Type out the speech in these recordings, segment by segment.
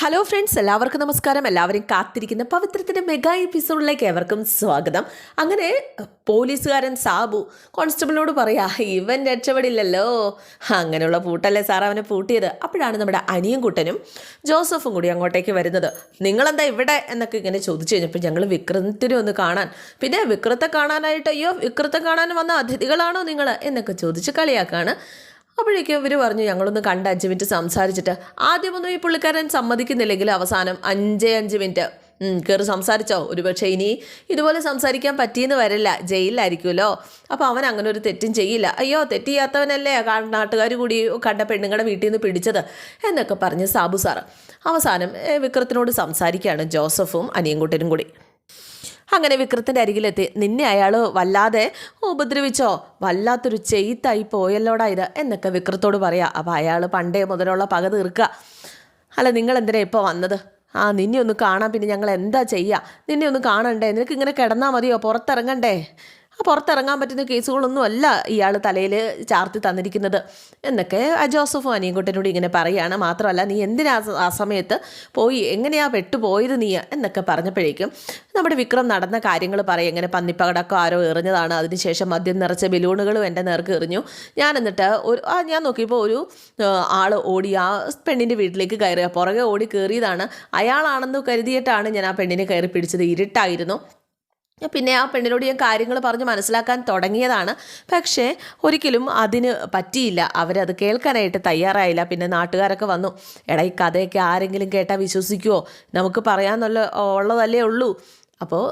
Hello friends എല്ലാവർക്കും നമസ്കാരം. എല്ലാവരും കാത്തിരിക്കുന്ന പവിത്രത്തിന്റെ മെഗാ എപ്പിസോഡിലേക്ക് ഏവർക്കും സ്വാഗതം. അങ്ങനെ പോലീസുകാരൻ സാബു കോൺസ്റ്റബിളിനോട് പറയാ ഇവൻ രക്ഷപ്പെടില്ലല്ലോ. അങ്ങനെയുള്ള പൂട്ടല്ലേ സാർ അവനെ പൂട്ടിയത്? അപ്പോഴാണ് നമ്മുടെ അനിയും കുട്ടനും ജോസഫും കൂടി അങ്ങോട്ടേക്ക് വരുന്നത്. നിങ്ങളെന്താ ഇവിടെ? എന്നൊക്കെ ഇങ്ങനെ ചോദിച്ചു കഴിഞ്ഞപ്പോൾ ഞങ്ങൾ വിക്രത്തിനെ ഒന്ന് കാണാൻ. പിന്നെ വിക്രത്തെ കാണാനായിട്ട് അയ്യോ വിക്രത്തെ കാണാൻ വന്ന അതിഥികളാണോ നിങ്ങൾ എന്നൊക്കെ ചോദിച്ച് കളിയാക്കാണ് അപ്പോഴേക്കും ഇവർ പറഞ്ഞു ഞങ്ങളൊന്ന് കണ്ട് അഞ്ച് മിനിറ്റ് സംസാരിച്ചിട്ട് ആദ്യമൊന്നും ഈ പുള്ളിക്കാരൻ സമ്മതിക്കുന്നില്ലെങ്കിൽ അവസാനം അഞ്ചേ അഞ്ച് മിനിറ്റ്. കയറി സംസാരിച്ചോ? ഒരുപക്ഷെ ഇനി ഇതുപോലെ സംസാരിക്കാൻ പറ്റിയെന്ന് വരില്ല. ജയിലിലായിരിക്കുമല്ലോ. അപ്പോൾ അവൻ അങ്ങനെ ഒരു തെറ്റും ചെയ്യില്ല. അയ്യോ തെറ്റ് ചെയ്യാത്തവനല്ലേ നാട്ടുകാർ കൂടി കണ്ട പെണ്ണുങ്ങളുടെ വീട്ടിൽ നിന്ന് പിടിച്ചത്? എന്നൊക്കെ പറഞ്ഞ് സാബു സാറ് അവസാനം വിക്രത്തിനോട് സംസാരിക്കുകയാണ് ജോസഫും അനിയൻകുട്ടനും കൂടി. അങ്ങനെ വിക്രത്തിന്റെ അരികിലെത്തി. നിന്നെ അയാൾ വല്ലാതെ ഉപദ്രവിച്ചോ? വല്ലാത്തൊരു ചെയ്ത്തായി പോയല്ലോടാ ഇത് എന്നൊക്കെ വിക്രത്തോട് പറയാം. അപ്പോൾ അയാൾ പണ്ടേ മുതലുള്ള പക തീർക്കുക. അല്ല നിങ്ങൾ ഇപ്പോൾ വന്നത്? ആ നിന്നെ ഒന്ന് കാണാം പിന്നെ ഞങ്ങൾ എന്താ ചെയ്യുക നിന്നെ ഒന്ന് കാണണ്ടേ? നിനക്ക് ഇങ്ങനെ കിടന്നാൽ മതിയോ? പുറത്തിറങ്ങണ്ടേ? പുറത്തിറങ്ങാൻ പറ്റുന്ന കേസുകളൊന്നും അല്ല ഇയാൾ തലയിൽ ചാർത്തി തന്നിരിക്കുന്നത്. എന്നൊക്കെ ജോസഫും അനിയൻകുട്ടനോട് ഇങ്ങനെ പറയുകയാണ് മാത്രമല്ല നീ എന്തിനാ ആ സമയത്ത് പോയി? എങ്ങനെയാ പെട്ടുപോയത് നീ? എന്നൊക്കെ പറഞ്ഞപ്പോഴേക്കും നമ്മുടെ വിക്രം നടന്ന കാര്യങ്ങൾ പറയും. എങ്ങനെ പന്നിപ്പകടക്കം ആരോ എറിഞ്ഞതാണ്. അതിനുശേഷം മദ്യം നിറച്ച ബലൂണുകളും എന്റെ നേർക്ക് എറിഞ്ഞു. ഞാൻ എന്നിട്ട് ഒരു ഞാൻ നോക്കിയപ്പോൾ ഒരു ആൾ ഓടി ആ പെണ്ണിന്റെ വീട്ടിലേക്ക് കയറി. പുറകെ ഓടി കയറിയതാണ് അയാളാണെന്ന് കരുതിയിട്ടാണ് ഞാൻ ആ പെണ്ണിനെ കയറി പിടിച്ചത്. ഇരുട്ടായിരുന്നു. പിന്നെ ആ പെണ്ണിനോട് ഞാൻ കാര്യങ്ങൾ പറഞ്ഞ് മനസ്സിലാക്കാൻ തുടങ്ങിയതാണ്. പക്ഷേ ഒരിക്കലും അതിന് പറ്റിയില്ല. അവരത് കേൾക്കാനായിട്ട് തയ്യാറായില്ല. പിന്നെ നാട്ടുകാരൊക്കെ വന്നു. എടാ ഈ കഥയൊക്കെ ആരെങ്കിലും കേട്ടാൽ വിശ്വസിക്കുമോ നമുക്ക് പറയാമെന്നുള്ള ഉള്ളതല്ലേ ഉള്ളൂ. അപ്പോൾ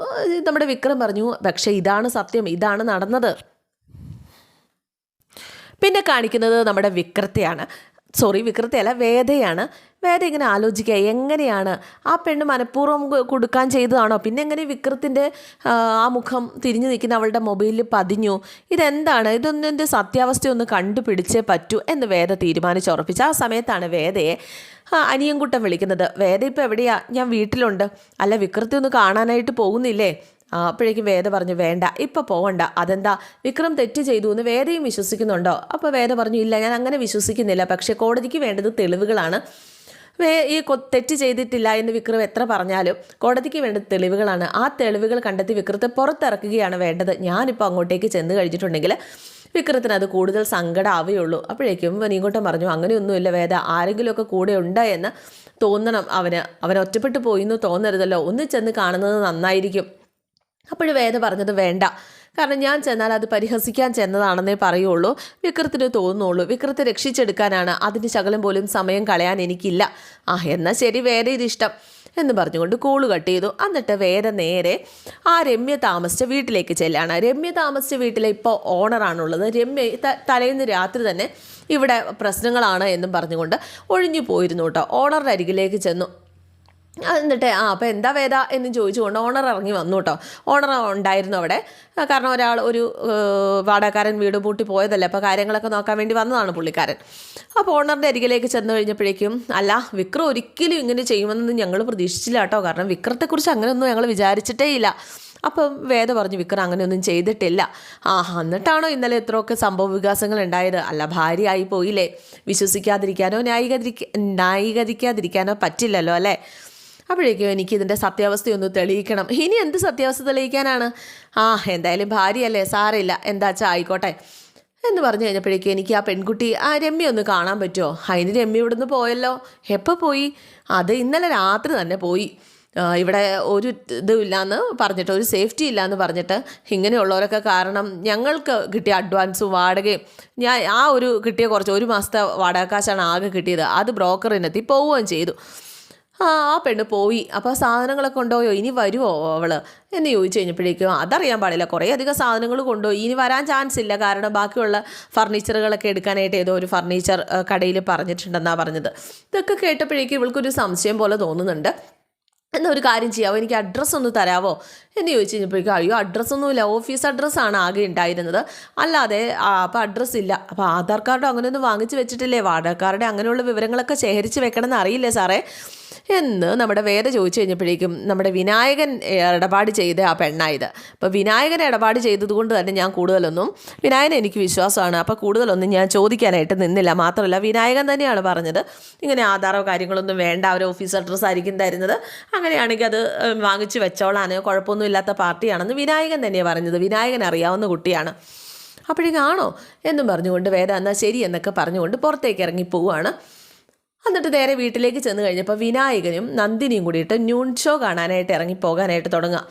നമ്മുടെ വിക്രം പറഞ്ഞു പക്ഷേ ഇതാണ് സത്യം. ഇതാണ് നടന്നത്. പിന്നെ കാണിക്കുന്നത് നമ്മുടെ വിക്രത്തെയാണ്. സോറി വിക്രത്തെയല്ല വേദയാണ്. വേദ ഇങ്ങനെ ആലോചിക്കുക എങ്ങനെയാണ് ആ പെണ്ണ് മനഃപൂർവം കൊടുക്കാൻ ചെയ്തതാണോ? പിന്നെ എങ്ങനെ വിക്രത്തിന്റെ ആ, മുഖം തിരിഞ്ഞു നിൽക്കുന്ന അവളുടെ മൊബൈലിൽ പതിഞ്ഞു? ഇതെന്താണ്? ഇതൊന്നിന്റെ സത്യാവസ്ഥയൊന്ന് കണ്ടുപിടിച്ചേ പറ്റൂ എന്ന് വേദ തീരുമാനിച്ചുറപ്പിച്ചു ആ സമയത്താണ് വേദയെ അനിയൻകുട്ടം അനിയൻകുട്ടൻ വിളിക്കുന്നത്. വേദ ഇപ്പോൾ എവിടെയാ? ഞാൻ വീട്ടിലുണ്ട്. അല്ല വിക്രത്തി ഒന്ന് കാണാനായിട്ട് പോകുന്നില്ലേ? അപ്പോഴേക്കും വേദ പറഞ്ഞു വേണ്ട ഇപ്പം പോകണ്ട അതെന്താ? വിക്രം തെറ്റ് ചെയ്തു എന്ന് വേദയും വിശ്വസിക്കുന്നുണ്ടോ? അപ്പോൾ വേദ പറഞ്ഞു ഇല്ല ഞാൻ അങ്ങനെ വിശ്വസിക്കുന്നില്ല. പക്ഷേ കോടതിക്ക് വേണ്ടത് തെളിവുകളാണ്. ഈ തെറ്റ് ചെയ്തിട്ടില്ല എന്ന് വിക്രം എത്ര പറഞ്ഞാലും കോടതിക്ക് വേണ്ടത് തെളിവുകളാണ്. ആ തെളിവുകൾ കണ്ടെത്തി വിക്രത്തെ പുറത്തിറക്കുകയാണ് വേണ്ടത്. ഞാനിപ്പോൾ അങ്ങോട്ടേക്ക് ചെന്ന് കഴിഞ്ഞിട്ടുണ്ടെങ്കിൽ വിക്രത്തിന് അത് കൂടുതൽ സങ്കടമാവുകയുള്ളൂ അപ്പോഴേക്കും നീങ്ങോട്ടം പറഞ്ഞു അങ്ങനെയൊന്നുമില്ല വേദ ആരെങ്കിലുമൊക്കെ കൂടെ ഉണ്ട് എന്ന് തോന്നണം അവന്. അവൻ ഒറ്റപ്പെട്ടു പോയി എന്ന് തോന്നരുതല്ലോ. ഒന്ന് ചെന്ന് കാണുന്നത് നന്നായിരിക്കും. അപ്പോഴും വേദ പറഞ്ഞത് വേണ്ട. കാരണം ഞാൻ ചെന്നാൽ അത് പരിഹസിക്കാൻ ചെന്നതാണെന്നേ പറയുള്ളൂ. വിക്രത്തിന് തോന്നുള്ളൂ വിക്രത്തെ രക്ഷിച്ചെടുക്കാനാണ് അതിന് ശകലം പോലും സമയം കളയാൻ എനിക്കില്ല. ആ എന്നാൽ ശരി വേറെ ഇതിഷ്ടം എന്ന് പറഞ്ഞുകൊണ്ട് കോൾ കട്ട് ചെയ്തു. എന്നിട്ട് വേറെ നേരെ ആ രമ്യ താമസിച്ച വീട്ടിലേക്ക് ചെല്ലാണ്. രമ്യ താമസിച്ച വീട്ടിലെ ഇപ്പോൾ ഓണറാണുള്ളത് രമ്യ തലേന്ന് രാത്രി തന്നെ ഇവിടെ പ്രശ്നങ്ങളാണ് എന്നും പറഞ്ഞുകൊണ്ട് ഒഴിഞ്ഞു പോയിരുന്നു കേട്ടോ. ഓണറുടെ അരികിലേക്ക് ചെന്നു. എന്നിട്ട് ആ അപ്പോൾ എന്താ വേദ എന്ന് ചോദിച്ചുകൊണ്ട് ഓണർ ഇറങ്ങി വന്നു കേട്ടോ ഓണർ ഉണ്ടായിരുന്നു അവിടെ. കാരണം ഒരാൾ ഒരു വാടകക്കാരൻ വീട് പൂട്ടി പോയതല്ലേ അപ്പോൾ കാര്യങ്ങളൊക്കെ നോക്കാൻ വേണ്ടി വന്നതാണ് പുള്ളിക്കാരൻ. അപ്പോൾ ഓണറിന്റെ അരികിലേക്ക് ചെന്ന് കഴിഞ്ഞപ്പോഴേക്കും അല്ല വിക്രം ഒരിക്കലും ഇങ്ങനെ ചെയ്യുമെന്ന് ഞങ്ങൾ പ്രതീക്ഷിച്ചില്ല കേട്ടോ കാരണം വിക്രത്തെക്കുറിച്ച് അങ്ങനെയൊന്നും ഞങ്ങൾ വിചാരിച്ചിട്ടേ ഇല്ല. അപ്പം വേദ പറഞ്ഞു വിക്രം അങ്ങനെയൊന്നും ചെയ്തിട്ടില്ല. ആ എന്നിട്ടാണോ ഇന്നലെ ഇത്രയൊക്കെ സംഭവ വികാസങ്ങൾ ഉണ്ടായത്? അല്ല ഭാര്യയായി പോയില്ലേ? വിശ്വസിക്കാതിരിക്കാനോ ന്യായീകരിക്ക ന്യായീകരിക്കാതിരിക്കാനോ പറ്റില്ലല്ലോ അല്ലേ? അപ്പോഴേക്കും എനിക്ക് ഇതിന്റെ സത്യാവസ്ഥയൊന്ന് തെളിയിക്കണം. ഇനി എന്ത് സത്യാവസ്ഥ തെളിയിക്കാനാണ്? ആ എന്തായാലും ഭാര്യയല്ലേ? സാറില്ല എന്താച്ചാ ആയിക്കോട്ടെ. എന്ന് പറഞ്ഞു കഴിഞ്ഞപ്പോഴേക്കും എനിക്ക് ആ പെൺകുട്ടി ആ രമ്യ ഒന്ന് കാണാൻ പറ്റുമോ? അതിന് രമ്യ ഇവിടുന്ന് പോയല്ലോ. എപ്പോൾ പോയി? അത് ഇന്നലെ രാത്രി തന്നെ പോയി. ഇവിടെ ഒരു ഇതുമില്ലാന്ന് പറഞ്ഞിട്ട് ഒരു സേഫ്റ്റി ഇല്ലയെന്ന് പറഞ്ഞിട്ട് ഇങ്ങനെയുള്ളവരൊക്കെ കാരണം ഞങ്ങൾക്ക് കിട്ടിയ അഡ്വാൻസും വാടകയും ഞാൻ ആ ഒരു കിട്ടിയ കുറച്ച് ഒരു മാസത്തെ വാടക കാശാണ് ആകെ കിട്ടിയത്. അത് ബ്രോക്കറിനെത്തി പോവുകയും ചെയ്തു. ആ ആ പെണ്ണ് പോയി. അപ്പോൾ സാധനങ്ങളൊക്കെ കൊണ്ടുപോയോ? ഇനി വരുമോ അവൾ എന്ന് ചോദിച്ചു കഴിഞ്ഞപ്പോഴേക്കും അതറിയാൻ പാടില്ല. കുറേ അധികം സാധനങ്ങൾ കൊണ്ടുപോയി. ഇനി വരാൻ ചാൻസ് ഇല്ല. കാരണം ബാക്കിയുള്ള ഫർണിച്ചറുകളൊക്കെ എടുക്കാനായിട്ട് ഏതോ ഒരു ഫർണിച്ചർ കടയിൽ പറഞ്ഞിട്ടുണ്ടെന്നാണ് പറഞ്ഞത്. ഇതൊക്കെ കേട്ടപ്പോഴേക്കും ഇവൾക്കൊരു സംശയം പോലെ തോന്നുന്നുണ്ട്. എന്നാൽ ഒരു കാര്യം ചെയ്യാവോ? എനിക്ക് അഡ്രസ്സ് ഒന്ന് തരാവോ? എന്ന് ചോദിച്ചു കഴിഞ്ഞപ്പോഴേക്കും അയ്യോ അഡ്രസ്സൊന്നുമില്ല ഓഫീസ് അഡ്രസ്സാണ് ആകെ ഉണ്ടായിരുന്നത്. അല്ലാതെ അപ്പോൾ അഡ്രസ്സ് ഇല്ല. അപ്പോൾ ആധാർ കാർഡോ അങ്ങനെയൊന്നും വാങ്ങിച്ച് വെച്ചിട്ടില്ലേ? വാടകക്കാരുടെ അങ്ങനെയുള്ള വിവരങ്ങളൊക്കെ ശേഖരിച്ച് വെക്കണമെന്ന് അറിയില്ലേ സാറേ? എന്ന് നമ്മുടെ വേദ ചോദിച്ചു കഴിഞ്ഞപ്പോഴേക്കും നമ്മുടെ വിനായകൻ ഇടപാട് ചെയ്ത ആ പെണ്ണായത് അപ്പോൾ വിനായകൻ ഇടപാട് ചെയ്തതുകൊണ്ട് തന്നെ ഞാൻ കൂടുതലൊന്നും വിനായകൻ എനിക്ക് വിശ്വാസമാണ്. അപ്പോൾ കൂടുതലൊന്നും ഞാൻ ചോദിക്കാനായിട്ട് നിന്നില്ല. മാത്രമല്ല വിനായകൻ തന്നെയാണ് പറഞ്ഞത് ഇങ്ങനെ ആധാറോ കാര്യങ്ങളൊന്നും വേണ്ട ഒരു ഓഫീസ് അഡ്രസ്സ് ആയിരിക്കും തരുന്നത്. അങ്ങനെയാണെങ്കിൽ അത് വാങ്ങിച്ച് വെച്ചോളാണ് കുഴപ്പമൊന്നും ഇല്ലാത്ത പാർട്ടിയാണെന്ന് വിനായകൻ തന്നെയാണ് പറഞ്ഞത്. വിനായകൻ അറിയാവുന്ന കുട്ടിയാണ്. അപ്പോഴേക്കാണോ എന്നും പറഞ്ഞുകൊണ്ട് വേദ എന്നാൽ ശരി എന്നൊക്കെ പറഞ്ഞുകൊണ്ട് പുറത്തേക്ക് ഇറങ്ങി പോവുകയാണ് എന്നിട്ട് നേരെ വീട്ടിലേക്ക് ചെന്ന് കഴിഞ്ഞപ്പോൾ വിനായകനും നന്ദിനിയും കൂടിയിട്ട് ന്യൂൺ ഷോ കാണാനായിട്ട് ഇറങ്ങി പോകാനായിട്ട് തുടങ്ങുക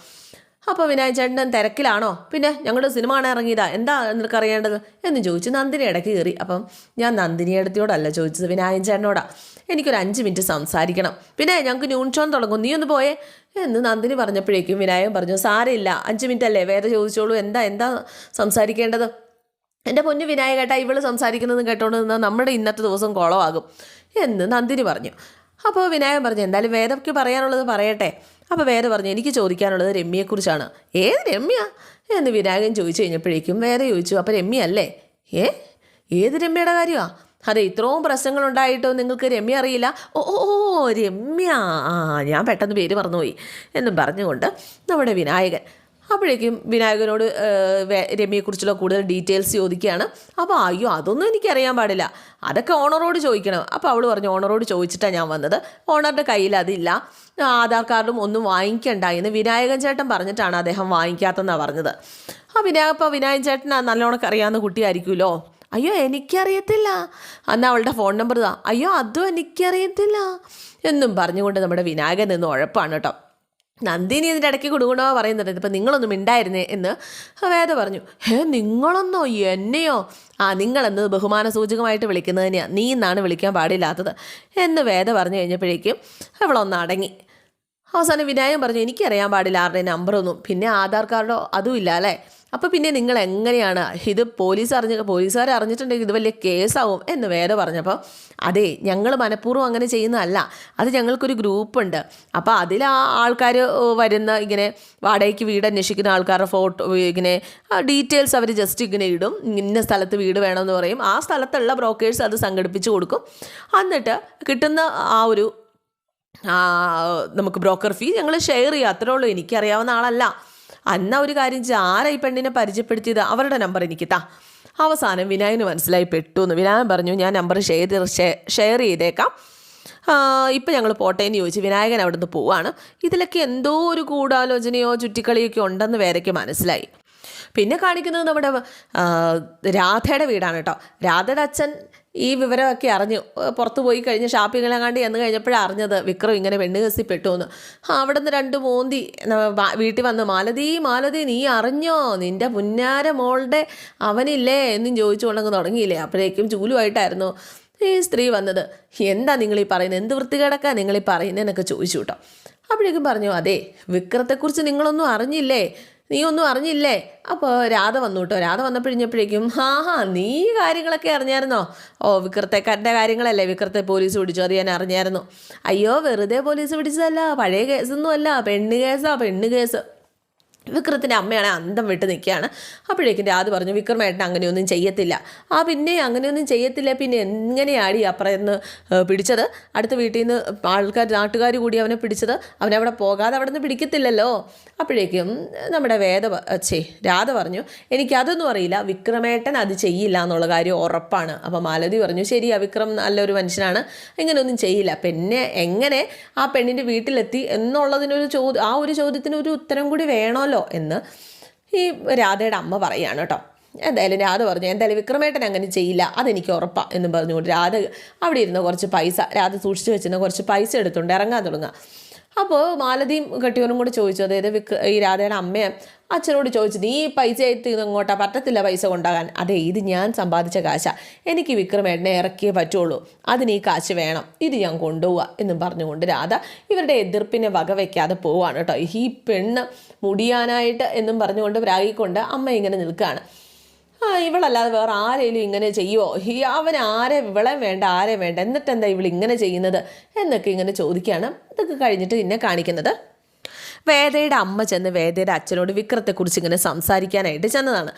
അപ്പോൾ വിനായക ചേട്ടൻ തിരക്കിലാണോ? പിന്നെ ഞങ്ങളുടെ സിനിമ ആണ് ഇറങ്ങിയതാ. എന്താ നിനക്ക് അറിയേണ്ടത് എന്ന് ചോദിച്ച് നന്ദിനി ഇടയ്ക്ക് കയറി. അപ്പം ഞാൻ നന്ദിനി അടുത്തോടല്ല ചോദിച്ചത് വിനായകൻ ചേട്ടനോടാ. എനിക്കൊരു അഞ്ച് മിനിറ്റ് സംസാരിക്കണം. പിന്നെ ഞങ്ങൾക്ക് ന്യൂൺ ഷോ തുടങ്ങും. നീ ഒന്ന് പോയേ. എന്ന് നന്ദിനി പറഞ്ഞപ്പോഴേക്കും വിനായകൻ പറഞ്ഞു സാരമില്ല. അഞ്ച് മിനിറ്റ് അല്ലേ വേറെ ചോദിച്ചോളൂ. എന്താ എന്താ സംസാരിക്കേണ്ടത്? എന്റെ പൊന്നു വിനായകേട്ടാ ഇവൾ സംസാരിക്കുന്നത് കേട്ടോണ്ട് നിന്നാൽ നമ്മുടെ ഇന്നത്തെ ദിവസം കുളമാകും എന്ന് നന്ദിനി പറഞ്ഞു. അപ്പോൾ വിനായകൻ പറഞ്ഞു എന്തായാലും വേദയ്ക്ക് പറയാനുള്ളത് പറയട്ടെ. അപ്പോൾ വേദ പറഞ്ഞു എനിക്ക് ചോദിക്കാനുള്ളത് രമ്യയെക്കുറിച്ചാണ്. ഏത് രമ്യ? എന്ന് വിനായകൻ ചോദിച്ചു കഴിഞ്ഞപ്പോഴേക്കും വേദ ചോദിച്ചു അപ്പോൾ രമ്യ അല്ലേ? ഏ? ഏത് രമ്യയുടെ കാര്യമാണ് അതെ ഇത്രയും പ്രശ്നങ്ങളുണ്ടായിട്ടോ നിങ്ങൾക്ക് രമ്യ അറിയില്ല? ഓ ഓ രമ്യ. ആ ഞാൻ പെട്ടെന്ന് പേര് മറന്നുപോയി. എന്നും പറഞ്ഞുകൊണ്ട് നമ്മുടെ വിനായകൻ അപ്പോഴേക്കും വിനായകനോട് രമ്യയെക്കുറിച്ചുള്ള കൂടുതൽ ഡീറ്റെയിൽസ് ചോദിക്കുകയാണ്. അപ്പോൾ അയ്യോ അതൊന്നും എനിക്കറിയാൻ പാടില്ല. അതൊക്കെ ഓണറോട് ചോദിക്കണം. അപ്പോൾ അവൾ പറഞ്ഞു ഓണറോട് ചോദിച്ചിട്ടാണ് ഞാൻ വന്നത്. ഓണറുടെ കയ്യിൽ അതില്ല. ആധാർ കാർഡും ഒന്നും വാങ്ങിക്കണ്ട എന്ന് വിനായകൻ ചേട്ടൻ പറഞ്ഞിട്ടാണ് അദ്ദേഹം വാങ്ങിക്കാത്തെന്നാണ് പറഞ്ഞത്. ആ വിനായക അപ്പോൾ വിനായകൻ ചേട്ടൻ നല്ലോണം അറിയാവുന്ന കുട്ടിയായിരിക്കുമല്ലോ? അയ്യോ എനിക്കറിയത്തില്ല. അന്ന് അവളുടെ ഫോൺ നമ്പർ താ അയ്യോ അതും എനിക്കറിയത്തില്ല. എന്നും പറഞ്ഞുകൊണ്ട് നമ്മുടെ വിനായകൻ നിന്ന് ഉഴപ്പാണ് കേട്ടോ. നന്ദിനി ഇതിന്റെ ഇടയ്ക്ക് കുടുങ്ങണോ പറയുന്നുണ്ട്. ഇപ്പം നിങ്ങളൊന്നും ഇണ്ടായിരുന്നേ എന്ന് വേദ പറഞ്ഞു. ഹേ നിങ്ങളൊന്നോ എന്നെയോ? ആ നിങ്ങളെന്ന് ബഹുമാന സൂചകമായിട്ട് വിളിക്കുന്നത് തന്നെയാണ് നീ എന്നാണ് വിളിക്കാൻ പാടില്ലാത്തത് എന്ന് വേദ പറഞ്ഞു കഴിഞ്ഞപ്പോഴേക്കും അവളൊന്ന് അടങ്ങി. അവസാനം വിനായകം പറഞ്ഞു എനിക്കറിയാൻ പാടില്ല ആരുടെ നമ്പറൊന്നും പിന്നെ ആധാർ കാർഡോ അതും ഇല്ല അല്ലേ? അപ്പോൾ പിന്നെ നിങ്ങൾ എങ്ങനെയാണ് ഇത് പോലീസ് അറിഞ്ഞ പോലീസുകാർ അറിഞ്ഞിട്ടുണ്ടെങ്കിൽ ഇത് വലിയ കേസാവും എന്ന് വേറെ പറഞ്ഞപ്പോൾ അതെ ഞങ്ങൾ മനഃപൂർവം അങ്ങനെ ചെയ്യുന്നതല്ല. അത് ഞങ്ങൾക്കൊരു ഗ്രൂപ്പുണ്ട്. അപ്പോൾ അതിൽ ആ ആൾക്കാർ വരുന്ന ഇങ്ങനെ വാടകയ്ക്ക് വീട് അന്വേഷിക്കുന്ന ആൾക്കാരുടെ ഫോട്ടോ ഇങ്ങനെ ഡീറ്റെയിൽസ് അവർ ജസ്റ്റ് ഇങ്ങനെ ഇടും. ഇന്ന സ്ഥലത്ത് വീട് വേണമെന്ന് പറയും. ആ സ്ഥലത്തുള്ള ബ്രോക്കേഴ്സ് അത് സംഘടിപ്പിച്ച് കൊടുക്കും. എന്നിട്ട് കിട്ടുന്ന ആ ഒരു നമുക്ക് ബ്രോക്കർ ഫീ ഞങ്ങൾ ഷെയർ ചെയ്യുക അത്രേ ഉള്ളൂ. എനിക്കറിയാവുന്ന ആളല്ല. അന്ന ഒരു കാര്യം ആരാ ഈ പെണ്ണിനെ പരിചയപ്പെടുത്തിയത്? അവരുടെ നമ്പർ എനിക്ക് താ അവസാനം വിനായകന് മനസ്സിലായി പെട്ടു എന്ന് വിനായകൻ പറഞ്ഞു ഞാൻ നമ്പർ ഷെയർ ഷെയർ ചെയ്തേക്കാം. ഇപ്പം ഞങ്ങൾ പോട്ടേന്ന് ചോദിച്ചു വിനായകൻ അവിടുന്ന് പോവാണ്. ഇതിലൊക്കെ എന്തോ ഒരു ഗൂഢാലോചനയോ ചുറ്റിക്കളിയൊക്കെ ഉണ്ടെന്ന് വേരയ്ക്ക് മനസ്സിലായി. പിന്നെ കാണിക്കുന്നത് നമ്മുടെ രാധയുടെ വീടാണ് കേട്ടോ. രാധയുടെ അച്ഛൻ ഈ വിവരമൊക്കെ അറിഞ്ഞു പുറത്തു പോയി കഴിഞ്ഞ് ഷാപ്പിങ്ങിലെല്ലാം കണ്ട് എന്ന് കഴിഞ്ഞപ്പോഴാണ് അറിഞ്ഞത് വിക്രം ഇങ്ങനെ പെണ്ണ് കസിപ്പെട്ടു പെട്ടു എന്ന് അവിടെ നിന്ന് രണ്ട് മോന്തി വീട്ടിൽ വന്ന് മാലതി മാലതി നീ അറിഞ്ഞോ? നിന്റെ പുന്നാര മോളുടെ അവനില്ലേ? എന്നും ചോദിച്ചുകൊണ്ടങ്ങ് തുടങ്ങിയില്ലേ. അപ്പോഴേക്കും ചൂലുമായിട്ടായിരുന്നു ഈ സ്ത്രീ വന്നത്. എന്താ നിങ്ങൾ ഈ പറയുന്നത്? എന്ത് വൃത്തികേടക്കാ നിങ്ങൾ ഈ പറയുന്നതെന്നൊക്കെ ചോദിച്ചു കേട്ടോ. അപ്പോഴേക്കും പറഞ്ഞു അതെ വിക്രത്തെക്കുറിച്ച് നിങ്ങളൊന്നും അറിഞ്ഞില്ലേ? നീ ഒന്നും അറിഞ്ഞില്ലേ? അപ്പോൾ രാധ വന്നു കേട്ടോ രാധ വന്നപ്പോഴിഞ്ഞപ്പോഴേക്കും ഹാ ഹാ നീ കാര്യങ്ങളൊക്കെ അറിഞ്ഞായിരുന്നോ? ഓ വിക്രത്തേക്കാരന്റെ കാര്യങ്ങളല്ലേ? വിക്രത്തെ പോലീസ് പിടിച്ചു. അത് ഞാൻ അറിഞ്ഞായിരുന്നു. അയ്യോ വെറുതെ പോലീസ് പിടിച്ചതല്ല. പഴയ കേസൊന്നും അല്ല പെണ്ണ് കേസാ പെണ്ണ് കേസ്. വിക്രത്തിന്റെ അമ്മയാണ് അന്തം വിട്ട് നിൽക്കുകയാണ്. അപ്പോഴേക്കും രാത് പറഞ്ഞു വിക്രമേട്ടൻ അങ്ങനെയൊന്നും ചെയ്യത്തില്ല. ആ പിന്നെ അങ്ങനെയൊന്നും ചെയ്യത്തില്ല. പിന്നെ എങ്ങനെയാടി അപ്പുറന്ന് പിടിച്ചത്? അടുത്ത വീട്ടിൽ നിന്ന് ആൾക്കാർ നാട്ടുകാർ കൂടി അവനെ പിടിച്ചത്? അവനവിടെ പോകാതെ അവിടെ നിന്ന് പിടിക്കത്തില്ലല്ലോ? അപ്പോഴേക്കും നമ്മുടെ വേദ ചേ രാധ പറഞ്ഞു എനിക്കതൊന്നും അറിയില്ല. വിക്രമേട്ടൻ അത് ചെയ്യില്ല എന്നുള്ള കാര്യം ഉറപ്പാണ്. അപ്പോൾ മാലതി പറഞ്ഞു ശരിയാ വിക്രം നല്ലൊരു മനുഷ്യനാണ്. ഇങ്ങനെയൊന്നും ചെയ്യില്ല. പിന്നെ എങ്ങനെ ആ പെണ്ണിന്റെ വീട്ടിലെത്തി എന്നുള്ളതിനൊരു ചോദ്യം ആ ഒരു ചോദ്യത്തിന് ഒരു ഉത്തരം കൂടി വേണമല്ലോ. എന്ന് ഈ രാധയുടെ അമ്മ പറയാണ് കേട്ടോ. എന്തായാലും രാധ പറഞ്ഞു എന്തായാലും വിക്രമേട്ടൻ അങ്ങനെ ചെയ്യില്ല അതെനിക്ക് ഉറപ്പാണ് എന്നും പറഞ്ഞുകൊണ്ട് രാധ അവിടെ ഇരുന്ന കുറച്ച് പൈസ രാധ സൂക്ഷിച്ച് വെച്ചിരുന്ന കുറച്ച് പൈസ എടുത്തുകൊണ്ട് ഇറങ്ങാൻ തുടങ്ങുക. അപ്പോൾ മാലതിയും കെട്ടിയവനും കൂടെ ചോദിച്ചു അതായത് വിക്ര ഈ രാധയുടെ അമ്മയെ അച്ഛനോട് ചോദിച്ചു നീ പൈസ എത്തി ഇങ്ങോട്ടാ പറ്റത്തില്ല പൈസ കൊണ്ടാകാൻ. അതെ ഇത് ഞാൻ സമ്പാദിച്ച കാശാ. എനിക്ക് വിക്രമേട്ടനെ ഇറക്കിയേ പറ്റുള്ളൂ. അതിന് ഈ കാശ് വേണം. ഇത് ഞാൻ കൊണ്ടുപോവുക എന്നും പറഞ്ഞുകൊണ്ട് രാധ ഇവരുടെ എതിർപ്പിനെ വകവയ്ക്കാതെ പോവാണ് കേട്ടോ. ഈ പെണ്ണ് മുടിയാനായിട്ട് എന്നും പറഞ്ഞുകൊണ്ട് പ്രാഗിക്കൊണ്ട് അമ്മ ഇങ്ങനെ നിൽക്കുകയാണ് ആ ഇവളല്ലാതെ വേറെ ആരെങ്കിലും ഇങ്ങനെ ചെയ്യുമോ ഈ അവൻ ആരെ ഇവളെ വേണ്ട ആരെ വേണ്ട? എന്നിട്ടെന്താ ഇവൾ ഇങ്ങനെ ചെയ്യുന്നത്? എന്നൊക്കെ ഇങ്ങനെ ചോദിക്കുകയാണ് ഇതൊക്കെ കഴിഞ്ഞിട്ട് പിന്നെ കാണിക്കുന്നത് വേദയുടെ അമ്മ ചെന്ന് വേദയുടെ അച്ഛനോട് വിക്രത്തെക്കുറിച്ച് ഇങ്ങനെ സംസാരിക്കാനായിട്ട് ചെന്നതാണ്.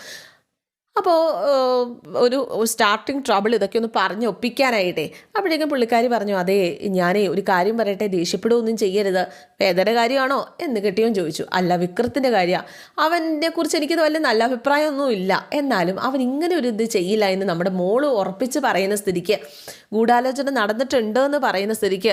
അപ്പോൾ ഒരു സ്റ്റാർട്ടിങ് ട്രബിൾ ഇതൊക്കെ ഒന്ന് പറഞ്ഞ് ഒപ്പിക്കാനായിട്ടേ. അപ്പോഴേക്കും പുള്ളിക്കാരി പറഞ്ഞു അതേ ഞാനേ ഒരു കാര്യം പറയട്ടെ ദേഷ്യപ്പെടുകയൊന്നും ചെയ്യരുത്. വേദന കാര്യമാണോ? എന്ന് കെട്ടിയോൻ ചോദിച്ചു അല്ല വിക്രത്തിന്റെ കാര്യമാണ് അവനെ കുറിച്ച് എനിക്കത് വലിയ നല്ല അഭിപ്രായമൊന്നും ഇല്ല എന്നാലും അവൻ ഇങ്ങനെ ഒരു ഇത് ചെയ്യില്ല എന്ന് നമ്മുടെ മോൾ ഉറപ്പിച്ച് പറയുന്ന സ്ഥിതിക്ക് ഗൂഢാലോചന നടന്നിട്ടുണ്ട് എന്ന് പറയുന്ന സ്ഥിതിക്ക്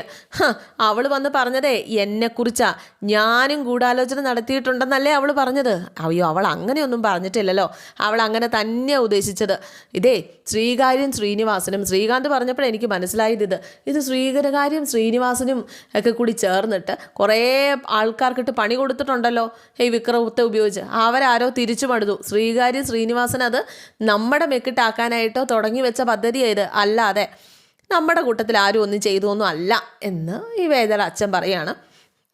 അവൾ വന്ന് പറഞ്ഞതേ എന്നെക്കുറിച്ചാ? ഞാനും ഗൂഢാലോചന നടത്തിയിട്ടുണ്ടെന്നല്ലേ അവൾ പറഞ്ഞത്? അയ്യോ അവൾ അങ്ങനെയൊന്നും പറഞ്ഞിട്ടില്ലല്ലോ. അവൾ അങ്ങനെ തന്നെയാണ് ഉദ്ദേശിച്ചത്. ഇതേ ശ്രീകാര്യം ശ്രീനിവാസനും ശ്രീകാന്ത് പറഞ്ഞപ്പോൾ എനിക്ക് മനസ്സിലായത് ഇത്. ഇത് ശ്രീകരകാര്യം ശ്രീനിവാസനും ഒക്കെ കൂടി ചേർന്നിട്ട് കുറേ ആൾക്കാർക്കിട്ട് പണി കൊടുത്തിട്ടുണ്ടല്ലോ. ഈ വിക്രമത്തെ ഉപയോഗിച്ച്. അവരാരോ തിരിച്ചു പണിതു. ശ്രീകാര്യം ശ്രീനിവാസൻ അത് നമ്മുടെ മെക്കിട്ടാക്കാനായിട്ടോ തുടങ്ങി വെച്ച പദ്ധതിയായത് അല്ലാതെ നമ്മുടെ കൂട്ടത്തിൽ ആരും ഒന്നും ചെയ്തു ഒന്നും അല്ല എന്ന് ഈ വേദന അച്ഛൻ പറയാണ്.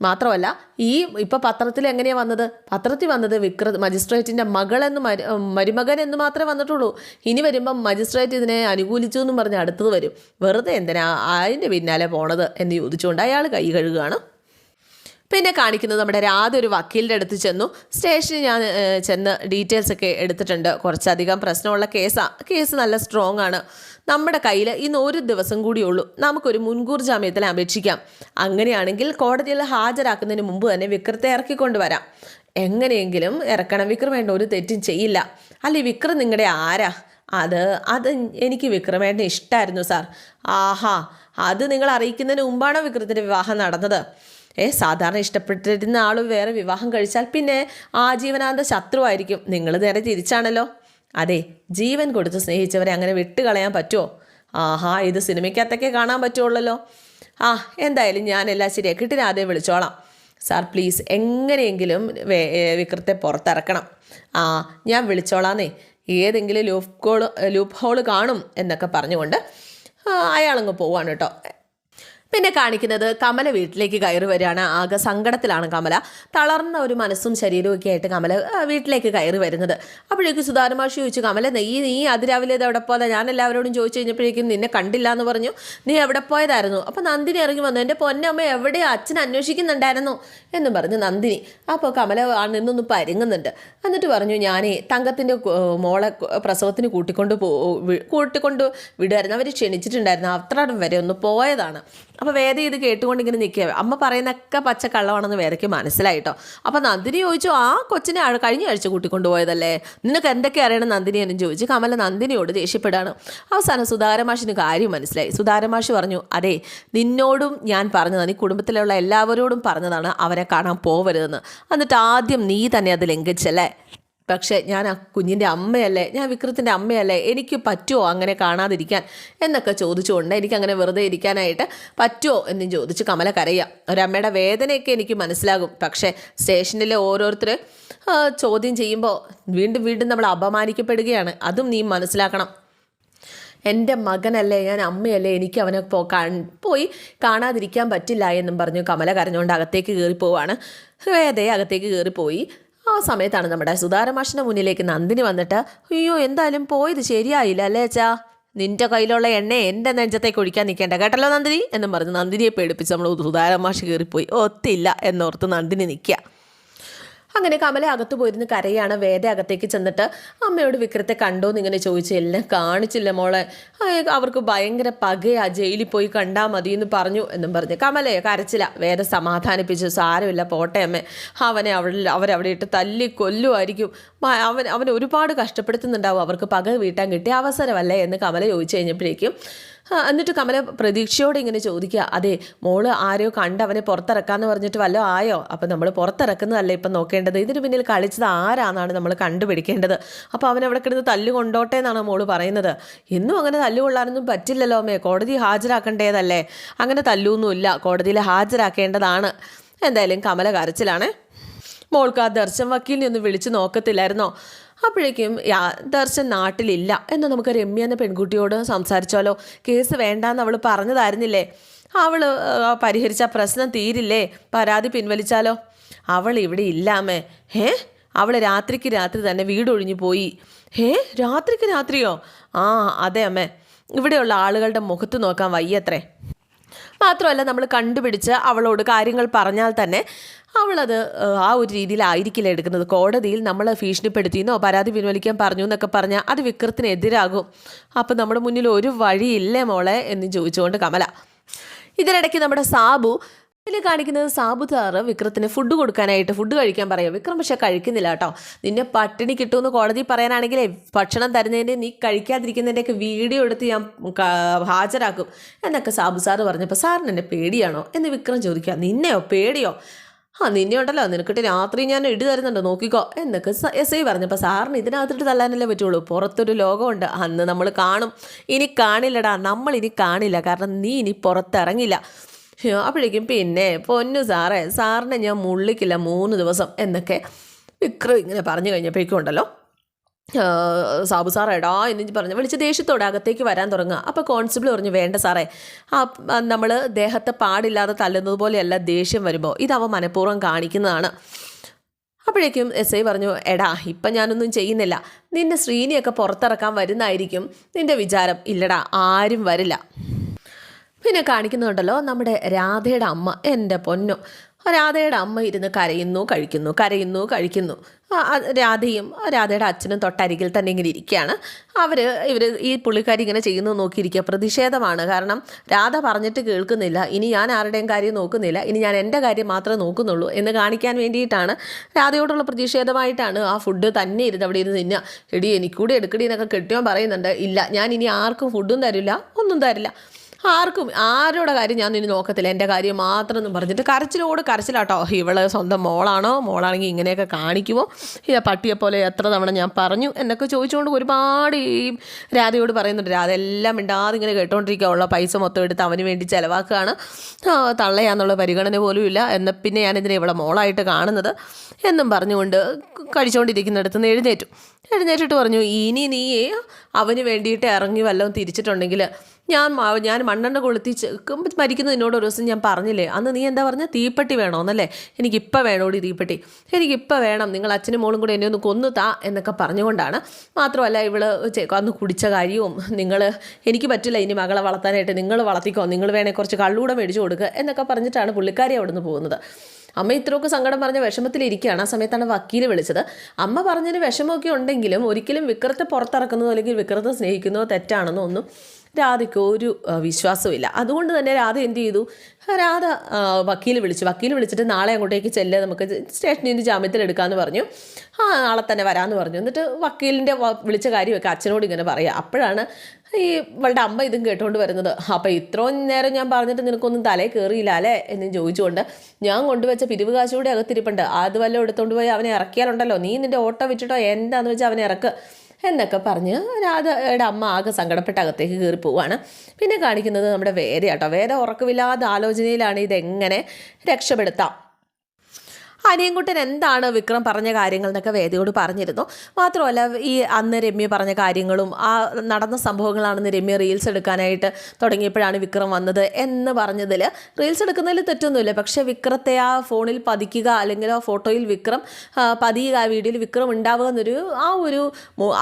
മാത്രമല്ല ഈ ഇപ്പം പത്രത്തിൽ എങ്ങനെയാണ് വന്നത്? പത്രത്തിൽ വന്നത് വിക്ര മജിസ്ട്രേറ്റിന്റെ മകളെന്ന് മരു മരുമകൻ എന്ന് മാത്രമേ വന്നിട്ടുള്ളൂ. ഇനി വരുമ്പം മജിസ്ട്രേറ്റ് ഇതിനെ അനുകൂലിച്ചു എന്നും പറഞ്ഞ് അടുത്തത് വരും. വെറുതെ എന്തിനാ അതിന്റെ പിന്നാലെ പോണത് എന്ന് ചോദിച്ചുകൊണ്ട് അയാൾ കൈ കഴുകുകയാണ് പിന്നെ കാണിക്കുന്നത് നമ്മുടെ രാധ ഒരു വക്കീലിന്റെ അടുത്ത് ചെന്നു. സ്റ്റേഷനിൽ ഞാൻ ചെന്ന് ഡീറ്റെയിൽസ് ഒക്കെ എടുത്തിട്ടുണ്ട്. കുറച്ചധികം പ്രശ്നമുള്ള കേസാണ് കേസ് നല്ല സ്ട്രോങ് ആണ്. നമ്മുടെ കയ്യിൽ ഇന്ന് ഒരു ദിവസം കൂടിയുള്ളൂ നമുക്കൊരു മുൻകൂർ ജാമ്യത്തിൽ അപേക്ഷിക്കാം. അങ്ങനെയാണെങ്കിൽ കോടതിയിൽ ഹാജരാക്കുന്നതിന് മുമ്പ് തന്നെ വിക്രത്തെ ഇറക്കിക്കൊണ്ടുവരാം എങ്ങനെയെങ്കിലും ഇറക്കണം. വിക്രം വേണ്ട ഒരു തെറ്റും ചെയ്യില്ല. അല്ലെ വിക്രം നിങ്ങളുടെ ആരാ? അത് അത് എനിക്ക് വിക്രമേട്ടന് ഇഷ്ടമായിരുന്നു സാർ. ആഹാ അത് നിങ്ങൾ അറിയിക്കുന്നതിന് മുമ്പാണോ വിക്രത്തിന്റെ വിവാഹം നടന്നത്? ഏ സാധാരണ ഇഷ്ടപ്പെട്ടിരുന്ന ആൾ വേറെ വിവാഹം കഴിച്ചാൽ പിന്നെ ആജീവനാന്ത ശത്രുവായിരിക്കും. നിങ്ങൾ നേരെ തിരിച്ചാണല്ലോ. അതെ ജീവൻ കൊടുത്ത് സ്നേഹിച്ചവരെ അങ്ങനെ വിട്ടുകളയാൻ പറ്റുമോ ആഹാ ഇത് സിനിമയ്ക്കകത്തൊക്കെ കാണാൻ പറ്റുള്ളല്ലോ ആ എന്തായാലും ഞാൻ എല്ലാം ശരിയാക്കിയിട്ട് രാധയെ വിളിച്ചോളാം. സാർ പ്ലീസ് എങ്ങനെയെങ്കിലും വിക്രത്തെ പുറത്തിറക്കണം. ആ ഞാൻ വിളിച്ചോളാന്നേ. ഏതെങ്കിലും ലൂപ്പ് കോൾ ലൂപ്പ് ഹോൾ കാണും എന്നൊക്കെ പറഞ്ഞുകൊണ്ട് അയാളങ്ങ് പോവാണ് കേട്ടോ. പിന്നെ കാണിക്കുന്നത് കമല വീട്ടിലേക്ക് കയറി വരികയാണ്. ആകെ സങ്കടത്തിലാണ് കമല. തളർന്ന ഒരു മനസ്സും ശരീരവും ഒക്കെ ആയിട്ട് കമല വീട്ടിലേക്ക് കയറി വരുന്നത്. അപ്പോഴേക്കും സുധാരമാഷി ചോദിച്ചു കമല നീ നീ അതിരാവിലെ ഇത് എവിടെ പോയതാണ് ഞാൻ എല്ലാവരോടും ചോദിച്ചു കഴിഞ്ഞപ്പോഴേക്കും നിന്നെ കണ്ടില്ല എന്ന് പറഞ്ഞു. നീ എവിടെ പോയതായിരുന്നു? അപ്പോൾ നന്ദിനി ഇറങ്ങി വന്നു. എന്റെ പൊന്നമ്മ എവിടെ അച്ഛൻ അന്വേഷിക്കുന്നുണ്ടായിരുന്നു? എന്ന് പറഞ്ഞു നന്ദിനി. അപ്പോൾ കമല നിന്നൊന്ന് പരുങ്ങുന്നുണ്ട്. എന്നിട്ട് പറഞ്ഞു ഞാൻ തങ്കത്തിന്റെ മോളെ പ്രസവത്തിന് കൂട്ടിക്കൊണ്ട് പോ കൂട്ടിക്കൊണ്ട് വിടുമായിരുന്നു അവർ ക്ഷണിച്ചിട്ടുണ്ടായിരുന്നു. അത്ര വരെ ഒന്ന് പോയതാണ്. അപ്പോൾ വേദ ഇത് കേട്ടുകൊണ്ട് ഇങ്ങനെ നിൽക്കുക അമ്മ പറയുന്നൊക്കെ പച്ച കള്ളമാണെന്ന് വേദയ്ക്ക് മനസ്സിലായിട്ടോ അപ്പോൾ നന്ദിനി ചോദിച്ചു ആ കൊച്ചിനെ കഴിഞ്ഞ ആഴ്ച കൂട്ടിക്കൊണ്ടുപോയതല്ലേ? നിനക്ക് എന്തൊക്കെ അറിയണം? നന്ദിനി എന്നും ചോദിച്ചു. കമല നന്ദിനിയോട് ദേഷ്യപ്പെടാണ്. അവസാനം സുധാരമാഷിന് കാര്യം മനസ്സിലായി. സുധാരമാഷി പറഞ്ഞു അതെ നിന്നോടും ഞാൻ പറഞ്ഞതാണ് ഈ കുടുംബത്തിലുള്ള എല്ലാവരോടും പറഞ്ഞതാണ് അവരെ കാണാൻ പോവരുതെന്ന്. എന്നിട്ട് ആദ്യം നീ തന്നെ അത് ലംഘിച്ചല്ലേ? പക്ഷേ ഞാൻ ആ കുഞ്ഞിന്റെ അമ്മയല്ലേ ഞാൻ വിക്രത്തിന്റെ അമ്മയല്ലേ എനിക്ക് പറ്റുമോ അങ്ങനെ കാണാതിരിക്കാൻ? എന്നൊക്കെ ചോദിച്ചുകൊണ്ട് എനിക്കങ്ങനെ വെറുതെ ഇരിക്കാനായിട്ട് പറ്റുമോ എന്നും ചോദിച്ച് കമല കരയാം. ഒരമ്മയുടെ വേദനയൊക്കെ എനിക്ക് മനസ്സിലാകും. പക്ഷേ സ്റ്റേഷനിലെ ഓരോരുത്തർ ചോദ്യം ചെയ്യുമ്പോൾ വീണ്ടും വീണ്ടും നമ്മൾ അപമാനിക്കപ്പെടുകയാണ്. അതും നീ മനസ്സിലാക്കണം. എന്റെ മകനല്ലേ ഞാൻ അമ്മയല്ലേ എനിക്ക് അവനെ പോ പോയി കാണാതിരിക്കാൻ പറ്റില്ല എന്നും പറഞ്ഞു കമല കരഞ്ഞുകൊണ്ട് അകത്തേക്ക് കയറിപ്പോവാണ്. വേദയെ അകത്തേക്ക് കയറിപ്പോയി. ആ സമയത്താണ് നമ്മുടെ സുധാരമാഷിന്റെ മുന്നിലേക്ക് നന്ദിനി വന്നിട്ട് അയ്യോ എന്തായാലും പോയത് ശരിയായില്ല അല്ലേ അച്ഛാ? നിന്റെ കയ്യിലുള്ള എണ്ണ എന്റെ നെഞ്ചത്തേക്ക് ഒഴിക്കാൻ നിൽക്കേണ്ട കേട്ടല്ലോ നന്ദിനി? എന്നും പറഞ്ഞ് നന്ദിനിയെ പേടിപ്പിച്ച് നമ്മൾ സുധാരമാഷ് കയറിപ്പോയി. ഒത്തില്ല എന്നോർത്ത് നന്ദിനി നിൽക്കുക. അങ്ങനെ കമല അകത്തു പോയിരുന്ന് കരയാണ് വേദ അകത്തേക്ക് ചെന്നിട്ട് അമ്മയോട് വിക്രത്തെ കണ്ടോ? എന്ന് ഇങ്ങനെ ചോദിച്ചു എല്ലാം കാണിച്ചില്ല മോളെ. അവർക്ക് ഭയങ്കര പകയാ ജയിലിൽ പോയി കണ്ടാൽ മതി എന്ന് പറഞ്ഞു എന്നും പറഞ്ഞു. കമലയെ കരച്ചില്ല വേദ സമാധാനിപ്പിച്ചു സാരമില്ല പോട്ടെ അമ്മ. അവനെ അവിടെ അവരവിടെ ഇട്ട് തല്ലി കൊല്ലുമായിരിക്കും. അവൻ അവൻ ഒരുപാട് കഷ്ടപ്പെടുത്തുന്നുണ്ടാവും. അവർക്ക് പക വീട്ടാൻ കിട്ടിയ അവസരമല്ലേ? എന്ന് കമല ചോദിച്ചു കഴിഞ്ഞപ്പോഴേക്കും എന്നിട്ട് കമല പ്രതീക്ഷയോടെ ഇങ്ങനെ ചോദിക്കുക അതെ മോൾ ആരെയോ കണ്ട് അവനെ പുറത്തിറക്കാന്ന് പറഞ്ഞിട്ട് വല്ലതും ആയോ? അപ്പം നമ്മൾ പുറത്തിറക്കുന്നതല്ലേ ഇപ്പം നോക്കേണ്ടത്? ഇതിന് പിന്നിൽ കളിച്ചത് ആരാന്നാണ് നമ്മൾ കണ്ടുപിടിക്കേണ്ടത്? അപ്പോൾ അവൻ അവിടെ കിടന്ന് തല്ല് കൊണ്ടോട്ടെ എന്നാണ് മോൾ പറയുന്നത്. എന്നും അങ്ങനെ തല്ല് കൊള്ളാനൊന്നും പറ്റില്ലല്ലോ അമ്മേ. കോടതി ഹാജരാക്കേണ്ടതല്ലേ? അങ്ങനെ തല്ലൊന്നുമില്ല. കോടതിയിൽ ഹാജരാക്കേണ്ടതാണ്. എന്തായാലും കമല കരച്ചിലാണേ. മോൾക്ക് ആ ദർശൻ വക്കീലിനെ ഒന്ന് വിളിച്ച് നോക്കത്തില്ലായിരുന്നോ? അപ്പോഴേക്കും ദർശൻ നാട്ടിലില്ല എന്ന് നമുക്ക് രമ്യ എന്ന പെൺകുട്ടിയോട് സംസാരിച്ചാലോ? കേസ് വേണ്ടാന്ന് അവൾ പറഞ്ഞതായിരുന്നില്ലേ? അവൾ പരിഹരിച്ച പ്രശ്നം തീരില്ലേ? പരാതി പിൻവലിച്ചാലോ? അവൾ ഇവിടെ ഇല്ലാമേ. ഹേ? അവൾ രാത്രിക്ക് രാത്രി തന്നെ വീടൊഴിഞ്ഞു പോയി. ഹേ? രാത്രിക്ക് രാത്രിയോ? ആ അതെ അമ്മേ. ഇവിടെയുള്ള ആളുകളുടെ മുഖത്ത് നോക്കാൻ വയ്യത്രേ. മാത്രമല്ല നമ്മൾ കണ്ടുപിടിച്ച് അവളോട് കാര്യങ്ങൾ പറഞ്ഞാൽ തന്നെ അവളത് ആ ഒരു രീതിയിലായിരിക്കില്ല എടുക്കുന്നത്. കോടതിയിൽ നമ്മൾ ഭീഷണിപ്പെടുത്തിയെന്നോ പരാതി പിൻവലിക്കാൻ പറഞ്ഞു എന്നൊക്കെ പറഞ്ഞാൽ അത് വിക്രത്തിനെതിരാകും അപ്പം നമ്മുടെ മുന്നിൽ ഒരു വഴിയില്ലേ മോളെ എന്ന് ചോദിച്ചുകൊണ്ട് കമല. ഇതിനിടയ്ക്ക് നമ്മുടെ സാബു ഇതിൽ കാണിക്കുന്നത് സാബു സാറ് വിക്രത്തിന് ഫുഡ് കൊടുക്കാനായിട്ട് ഫുഡ് കഴിക്കാൻ പറയാം. വിക്രം പക്ഷേ കഴിക്കുന്നില്ല കേട്ടോ. നിന്നെ പട്ടിണി കിട്ടുമെന്ന് കോടതി പറയാനാണെങ്കിൽ ഭക്ഷണം തരുന്നതിന്റെ നീ കഴിക്കാതിരിക്കുന്നതിന്റെയൊക്കെ വീഡിയോ എടുത്ത് ഞാൻ ഹാജരാക്കും എന്നൊക്കെ സാബു സാറ് പറഞ്ഞപ്പോൾ സാറിന് എന്നെ പേടിയാണോ? എന്ന് വിക്രം ചോദിക്കുക നിന്നെയോ? പേടിയോ? ആ നിന്നെ ഉണ്ടല്ലോ. നിനക്കിട്ട് രാത്രി ഞാൻ ഇടി തരുന്നുണ്ട്. നോക്കിക്കോ. എന്നൊക്കെ എസ് ഐ പറഞ്ഞപ്പോൾ സാറിന് ഇതിനകത്തിട്ട് തല്ലാനല്ലേ പറ്റുള്ളൂ? പുറത്തൊരു ലോകമുണ്ട്. അന്ന് നമ്മൾ കാണും. ഇനി കാണില്ലടാ. നമ്മൾ ഇനി കാണില്ല. കാരണം നീ ഇനി പുറത്തിറങ്ങില്ല. അപ്പോഴേക്കും പിന്നെ പൊന്നു സാറേ സാറിനെ ഞാൻ മുള്ളിക്കില്ല. മൂന്ന് ദിവസം. എന്നൊക്കെ വിക്രം ഇങ്ങനെ പറഞ്ഞു കഴിഞ്ഞപ്പോഴേക്കും ഉണ്ടല്ലോ. സാബു സാർ എടാ എന്ന് പറഞ്ഞു വിളിച്ച് ദേഷ്യത്തോടെ അകത്തേക്ക് വരാൻ തുടങ്ങുക. അപ്പോൾ കോൺസ്റ്റബിൾ പറഞ്ഞു വേണ്ട സാറേ. ആ നമ്മൾ ദേഹത്തെ പാടില്ലാതെ തല്ലുന്നത് പോലെയല്ല ദേഷ്യം വരുമ്പോൾ ഇത് അവ മനഃപൂർവം കാണിക്കുന്നതാണ്. അപ്പോഴേക്കും എസ് ഐ പറഞ്ഞു എടാ ഇപ്പം ഞാനൊന്നും ചെയ്യുന്നില്ല. നിന്റെ ശ്രീനിയൊക്കെ പുറത്തിറക്കാൻ വരുന്നതായിരിക്കും നിന്റെ വിചാരം ഇല്ലടാ ആരും വരില്ല. പിന്നെ കാണിക്കുന്നുണ്ടല്ലോ നമ്മുടെ രാധയുടെ അമ്മ എന്റെ പൊന്നു. രാധയുടെ അമ്മ ഇരുന്ന് കരയുന്നു കഴിക്കുന്നു കരയുന്നു കഴിക്കുന്നു. രാധയും രാധയുടെ അച്ഛനും തൊട്ടരികിൽ തന്നെ ഇങ്ങനെ ഇരിക്കുകയാണ്. അവർ ഇവർ ഈ പുള്ളിക്കാരി ഇങ്ങനെ ചെയ്യുന്നു നോക്കിയിരിക്കുക. പ്രതിഷേധമാണ്. കാരണം രാധ പറഞ്ഞിട്ട് കേൾക്കുന്നില്ല. ഇനി ഞാൻ ആരുടെയും കാര്യം നോക്കുന്നില്ല. ഇനി ഞാൻ എന്റെ കാര്യം മാത്രമേ നോക്കുന്നുള്ളൂ എന്ന് കാണിക്കാൻ വേണ്ടിയിട്ടാണ് രാധയോടുള്ള പ്രതിഷേധമായിട്ടാണ് ആ ഫുഡ് തന്നെ ഇരുന്ന് അവിടെ ഇരുന്ന് തിന്നുക. എടി എനിക്കൂടെ എടുക്കടി എന്നൊക്കെ കെട്ടിയോൻ പറയുന്നുണ്ട്. ഇല്ല ഞാൻ ഇനി ആർക്കും ഫുഡും തരില്ല ഒന്നും തരില്ല. ആർക്കും ആരുടെ കാര്യം ഞാൻ ഇനി നോക്കത്തില്ല. എന്റെ കാര്യം മാത്രം എന്ന് പറഞ്ഞിട്ട് കരച്ചിലോട് കരച്ചിലാട്ടോ. ഇവൾ സ്വന്തം മോളാണോ? മോളാണെങ്കിൽ ഇങ്ങനെയൊക്കെ കാണിക്കുമോ ഈ പട്ടിയെ പോലെ എത്ര തവണ ഞാൻ പറഞ്ഞു എന്നൊക്കെ ചോദിച്ചുകൊണ്ട് ഒരുപാട് ഈ രാധയോട് പറയുന്നുണ്ട്. രാധ എല്ലാം ഇണ്ടാതെ ഇങ്ങനെ കേട്ടോണ്ടിരിക്കുക ഉള്ള പൈസ മൊത്തം എടുത്ത് അവന് വേണ്ടി ചിലവാക്കുകയാണ്. തള്ളയാന്നുള്ള പരിഗണന പോലും ഇല്ല. എന്ന പിന്നെ ഞാനിതിനെ ഇവളെ മോളായിട്ട് കാണുന്നത് എന്നും പറഞ്ഞുകൊണ്ട് കഴിച്ചുകൊണ്ടിരിക്കുന്നിടത്ത് നിന്ന് എഴുന്നേറ്റു. എഴുന്നേറ്റിട്ട് പറഞ്ഞു ഇനി നീ അവന് വേണ്ടിയിട്ട് ഇറങ്ങി വല്ലതും തിരിച്ചിട്ടുണ്ടെങ്കിൽ ഞാൻ ഞാൻ മണ്ണെണ്ണ കൊളുത്തിച്ച് മരിക്കുന്നതിനോട് ഒരു ദിവസം ഞാൻ പറഞ്ഞില്ലേ അന്ന് നീ എന്താ പറഞ്ഞ? തീപ്പെട്ടി വേണമെന്നല്ലേ എനിക്കിപ്പോൾ വേണോടി തീപ്പെട്ടി. എനിക്കിപ്പോൾ വേണം നിങ്ങൾ അച്ഛനും മോളും കൂടെ എന്നെ ഒന്ന് കൊന്നു താ എന്നൊക്കെ പറഞ്ഞുകൊണ്ടാണ്. മാത്രമല്ല ഇവൾ അന്ന് കുടിച്ച കാര്യവും നിങ്ങൾ എനിക്ക് പറ്റില്ല ഇനി മകളെ വളർത്താനായിട്ട് നിങ്ങൾ വളർത്തിക്കോ നിങ്ങൾ വേണേ കുറച്ച് കള്ളൂടെ മേടിച്ചു കൊടുക്കുക എന്നൊക്കെ പറഞ്ഞിട്ടാണ് പുള്ളിക്കാരി അവിടെ നിന്ന് പോകുന്നത്. അമ്മ ഇത്രയൊക്കെ സങ്കടം പറഞ്ഞ വിഷമത്തിലിരിക്കുകയാണ്. ആ സമയത്താണ് വക്കീൽ വിളിച്ചത്. അമ്മ പറഞ്ഞതിന് വിഷമമൊക്കെ ഉണ്ടെങ്കിലും ഒരിക്കലും വിക്രത്തെ പുറത്തിറക്കുന്നതോ അല്ലെങ്കിൽ വിക്രത്തെ സ്നേഹിക്കുന്നതോ തെറ്റാണെന്നോ ഒന്നും രാധയ്ക്ക് ഒരു വിശ്വാസമില്ല അതുകൊണ്ട് തന്നെ രാധ എന്ത് ചെയ്തു? രാധ വക്കീൽ വിളിച്ചു. വക്കീൽ വിളിച്ചിട്ട് നാളെ അങ്ങോട്ടേക്ക് ചെല്ലുക നമുക്ക് സ്റ്റേഷനിൽ നിന്ന് ജാമ്യത്തിൽ എടുക്കാമെന്ന് പറഞ്ഞു. ആ നാളെ തന്നെ വരാമെന്ന് പറഞ്ഞു. എന്നിട്ട് വക്കീലിന്റെ വിളിച്ച കാര്യമൊക്കെ അച്ഛനോട് ഇങ്ങനെ പറയുക അപ്പോഴാണ് ഈ ഇവളുടെ അമ്മ ഇതും കേട്ടുകൊണ്ട് വരുന്നത്. അപ്പോൾ ഇത്രയും നേരം ഞാൻ പറഞ്ഞിട്ട് നിനക്കൊന്നും തലേ കയറിയില്ല അല്ലേ? എന്ന് ചോദിച്ചുകൊണ്ട് ഞാൻ കൊണ്ടുവച്ച പിരിവ് കാശുകൂടെ അകത്തിരിപ്പുണ്ട്. അത് വല്ലതും എടുത്തുകൊണ്ട് പോയി അവനെ ഇറക്കിയാലുണ്ടല്ലോ. നീ നിന്റെ ഓട്ടോ വിറ്റിട്ടോ? എന്താണെന്ന് വെച്ചാൽ അവനെ ഇറക്ക്. എന്നൊക്കെ പറഞ്ഞ് രാധയുടെ അമ്മ ആകെ സങ്കടപ്പെട്ട് അകത്തേക്ക് കയറി പോവാണ്. പിന്നെ കാണിക്കുന്നത് നമ്മുടെ വേദ കേട്ടോ വേദ ഉറക്കമില്ലാത്ത ആലോചനയിലാണ് ഇതെങ്ങനെ രക്ഷപ്പെടുത്താം. അനിയൻകുട്ടൻ എന്താണ് വിക്രം പറഞ്ഞ കാര്യങ്ങൾ എന്നൊക്കെ വേദിയോട് പറഞ്ഞിരുന്നു. മാത്രമല്ല ഈ അന്ന് രമ്യ പറഞ്ഞ കാര്യങ്ങളും ആ നടന്ന സംഭവങ്ങളാണെന്ന് രമ്യ റീൽസ് എടുക്കാനായിട്ട് തുടങ്ങിയപ്പോഴാണ് വിക്രം വന്നത് എന്ന് പറഞ്ഞതിൽ റീൽസ് എടുക്കുന്നതിൽ തെറ്റൊന്നുമില്ല. പക്ഷേ വിക്രത്തെ ആ ഫോണിൽ പതിക്കുക അല്ലെങ്കിൽ ആ ഫോട്ടോയിൽ വിക്രം പതിയുക ആ വീഡിയോയിൽ വിക്രം ഉണ്ടാവുക എന്നൊരു ആ ഒരു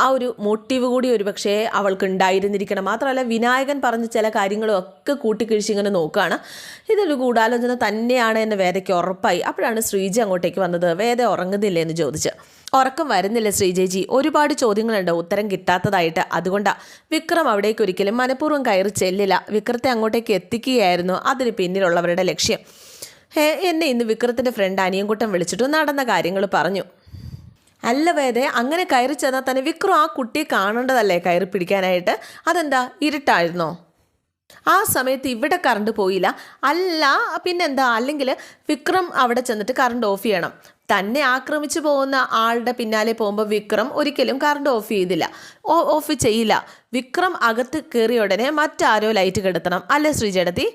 ആ ഒരു മോട്ടീവ് കൂടി ഒരു പക്ഷേ അവൾക്ക് ഉണ്ടായിരുന്നിരിക്കണം. മാത്രമല്ല വിനായകൻ പറഞ്ഞ ചില കാര്യങ്ങളും ഒക്കെ കൂട്ടിക്കിഴിച്ച് ഇങ്ങനെ നോക്കുകയാണ്. ഇതൊരു ഗൂഢാലോചന തന്നെയാണ് എന്ന് വേദയ്ക്ക് ഉറപ്പായി. അപ്പോഴാണ് ശ്രീജ അങ്ങോട്ടേക്ക് വന്നത്? വേദ ഉറങ്ങുന്നില്ലേ എന്ന് ചോദിച്ച്. ഉറക്കം വരുന്നില്ല ശ്രീജേജി. ഒരുപാട് ചോദ്യങ്ങളുണ്ട്. ഉത്തരം കിട്ടാത്തതായിട്ട്. അതുകൊണ്ടാ വിക്രം അവിടേക്ക് ഒരിക്കലും മനഃപൂർവം കയറി ചെല്ലില്ല. വിക്രത്തെ അങ്ങോട്ടേക്ക് എത്തിക്കുകയായിരുന്നു. അതിന് പിന്നിലുള്ളവരുടെ ലക്ഷ്യം. എന്നെ ഇന്ന് വിക്രത്തിന്റെ ഫ്രണ്ട് അനിയൻകുട്ടൻ വിളിച്ചിട്ട് നടന്ന കാര്യങ്ങൾ പറഞ്ഞു. അല്ല വേദേ അങ്ങനെ കയറി ചെന്നാൽ തന്നെ വിക്രം ആ കുട്ടിയെ കാണേണ്ടതല്ലേ കയറി പിടിക്കാനായിട്ട്? അതെന്താ ഇരുട്ടായിരുന്നോ? ആ സമയത്ത് ഇവിടെ കറണ്ട് പോയില്ല. അല്ല പിന്നെന്താ? അല്ലെങ്കിൽ വിക്രം അവിടെ ചെന്നിട്ട് കറണ്ട് ഓഫ് ചെയ്യണം. തന്നെ ആക്രമിച്ചു പോകുന്ന ആളുടെ പിന്നാലെ പോകുമ്പോൾ വിക്രം ഒരിക്കലും കറണ്ട് ഓഫ് ചെയ്തില്ല. ഓഫ് ചെയ്യില്ല. വിക്രം അകത്ത് കയറിയ ഉടനെ മറ്റാരോ ലൈറ്റ് കെടുത്തണം. അല്ലേ ശ്രീജടത്തി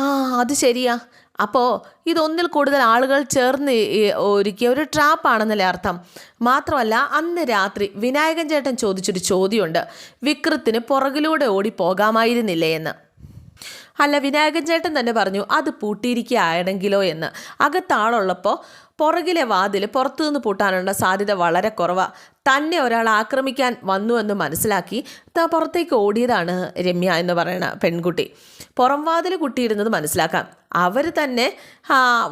ആ അത് ശരിയാ. അപ്പോൾ ഇതൊന്നിൽ കൂടുതൽ ആളുകൾ ചേർന്ന് ഒരുക്കിയ ഒരു ട്രാപ്പാണെന്നല്ലേ അർത്ഥം. മാത്രമല്ല അന്ന് രാത്രി വിനായകൻ ചേട്ടൻ ചോദിച്ചൊരു ചോദ്യമുണ്ട്. വിക്രത്തിന് പുറകിലൂടെ ഓടി പോകാമായിരുന്നില്ലേ എന്ന്. അല്ല വിനായകൻ ചേട്ടൻ തന്നെ പറഞ്ഞു അത് പൂട്ടിയിരിക്കുകയാണെങ്കിലോ എന്ന്. അകത്താളുള്ളപ്പോൾ പുറകിലെ വാതിൽ പുറത്തുനിന്ന് പൂട്ടാനുള്ള സാധ്യത വളരെ കുറവാണ് തന്നെ ഒരാൾ ആക്രമിക്കാൻ വന്നു എന്ന് മനസ്സിലാക്കി പുറത്തേക്ക് ഓടിയതാണ് രമ്യ എന്ന് പറയുന്ന പെൺകുട്ടി. പുറം വാതിൽ കുട്ടിയിടുന്നത് മനസ്സിലാക്കാം. അവർ തന്നെ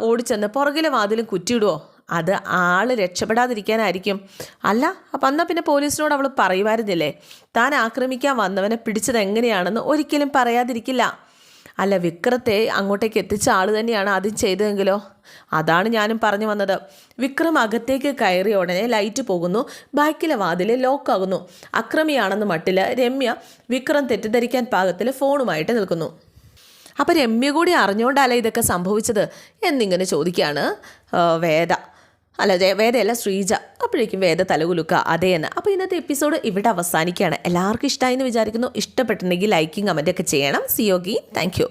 ഓടിച്ചെന്ന് പുറകിലെ വാതിലും കുറ്റിയിടുവോ? അത് ആൾ രക്ഷപ്പെടാതിരിക്കാനായിരിക്കും. അല്ല അപ്പം എന്നാൽ പിന്നെ പോലീസിനോട് അവൾ പറയുമായിരുന്നില്ലേ? താൻ ആക്രമിക്കാൻ വന്നവനെ പിടിച്ചത് എങ്ങനെയാണെന്ന് ഒരിക്കലും പറയാതിരിക്കില്ല. അല്ല വിക്രത്തെ അങ്ങോട്ടേക്ക് എത്തിച്ച ആൾ തന്നെയാണ് ആദ്യം ചെയ്തതെങ്കിലോ? അതാണ് ഞാനും പറഞ്ഞു വന്നത്. വിക്രം അകത്തേക്ക് കയറിയ ഉടനെ ലൈറ്റ് പോകുന്നു. ബാക്കിലെ വാതിൽ ലോക്കാകുന്നു അക്രമിയാണെന്ന് മട്ടിൽ രമ്യ വിക്രം തെറ്റിദ്ധരിക്കാൻ പാകത്തിൽ ഫോണുമായിട്ട് നിൽക്കുന്നു. അപ്പോൾ രമ്യ കൂടി അറിഞ്ഞുകൊണ്ടല്ല ഇതൊക്കെ സംഭവിച്ചത്? എന്നിങ്ങനെ ചോദിക്കുകയാണ് വേദ. അല്ല വേദയല്ല ശ്രീജ. അപ്പോഴേക്കും വേദ തലകുലുക്ക. അതേ എന്ന്. അപ്പോൾ ഇന്നത്തെ എപ്പിസോഡ് ഇവിടെ അവസാനിക്കുകയാണ്. എല്ലാവർക്കും ഇഷ്ടമായി എന്ന് വിചാരിക്കുന്നു. ഇഷ്ടപ്പെട്ടിട്ടുണ്ടെങ്കിൽ ലൈക്കും കമന്റൊക്കെ ചെയ്യണം. സിയോഗി താങ്ക് യു